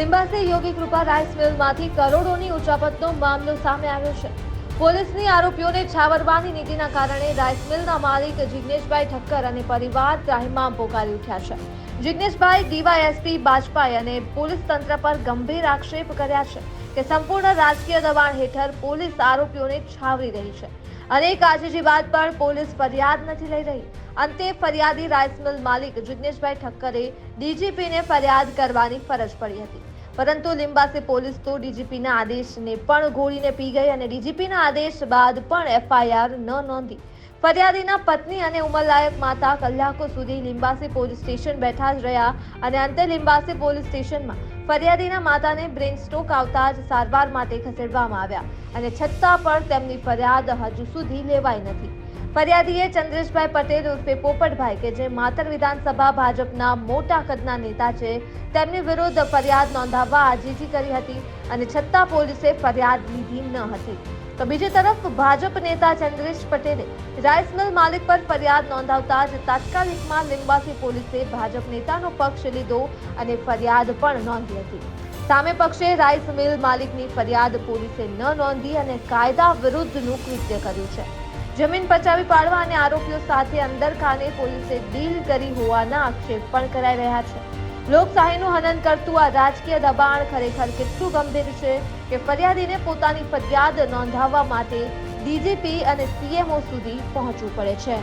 લિંબાસી યોગી કૃપા rice મિલમાંથી કરોડોની ઉચાપતનો મામલો સામે આવ્યો છે. પોલીસની આરોપીઓને છાવરવાની નીતિના કારણે રાઈસ મિલના માલિક જિગ્નેશભાઈ ઠક્કર અને પરિવાર ત્રાહિમામ પોકારી ઉઠ્યા છે. જિગ્નેશભાઈ ડીવાયએસપી બાજપાઈ અને પોલીસ તંત્ર પર ગંભીર આક્ષેપ કર્યા છે. કે સંપૂર્ણ રાજકીય દબાણ હેઠળ પોલીસ આરોપીઓને છાવરી રહી છે. અનેક આજીજી બાદ પણ પોલીસ ફરિયાદ નથી લઈ રહી. અંતે ફરિયાદી રાઈસ મિલ માલિક જિજ્ઞેશભાઈ ઠક્કરે ડીજીપીને ફરિયાદ કરવાની ફરજ પડી હતી. પરંતુ લિંબાસી પોલીસ તો ડીજીપીના આદેશને પણ ગોળીને પી ગઈ અને ડીજીપીના આદેશ બાદ પણ એફઆઈઆર ન નોંધી. ફરિયાદીના પત્ની અને ઉંમરલાયક માતા કલાકો સુધી લિંબાસી પોલીસ સ્ટેશન બેઠા જ રહ્યા અને અંતે લિંબાસી પોલીસ સ્ટેશનમાં ફરિયાદીના માતાને બ્રેન સ્ટ્રોક આવતા જ સારવાર માટે ખસેડવામાં આવ્યા અને છતાં પણ તેમની ફરિયાદ હજુ સુધી લેવાઈ નથી. ફરિયાદીએ ચંદ્રેશભાઈ પટેલ ઉર્ફે પોપટભાઈ કે જે માતર વિધાનસભા ભાજપના મોટા કદના નેતા છે, તેમની વિરુદ્ધ ફરિયાદ નોંધાવવા આજીજી કરી હતી અને છતાં પોલીસે ફરિયાદ લીધી ન હતી. તો બીજી તરફ ભાજપ નેતા ચંદ્રેશ પટેલે રાઈસ મિલ માલિક પર ફરિયાદ નોંધાવતા જ તાત્કાલિકમાં લિંબાસી પોલીસે ભાજપ નેતાનો પક્ષ લીધો અને ફરિયાદ પણ નોંધી હતી. સામે પક્ષે રાઈસ મિલ માલિકની ફરિયાદ પોલીસે ન નોંધી અને કાયદા વિરુદ્ધનું કૃત્ય કર્યું છે. જમીન પચાવી પાડવા અને આરોપીઓ સાથે અંદરખાને પોલીસે ડીલ કરી હોવાના આક્ષેપ પણ કરાઈ રહ્યા છે. લોકશાહીનું હનન કરતું આ રાજકીય દબાણ ખરેખર કેટલું ગંભીર છે કે ફરિયાદીને પોતાની ફરિયાદ નોંધાવવા માટે ડીજીપી અને સીએમઓ સુધી પહોંચવું પડે છે.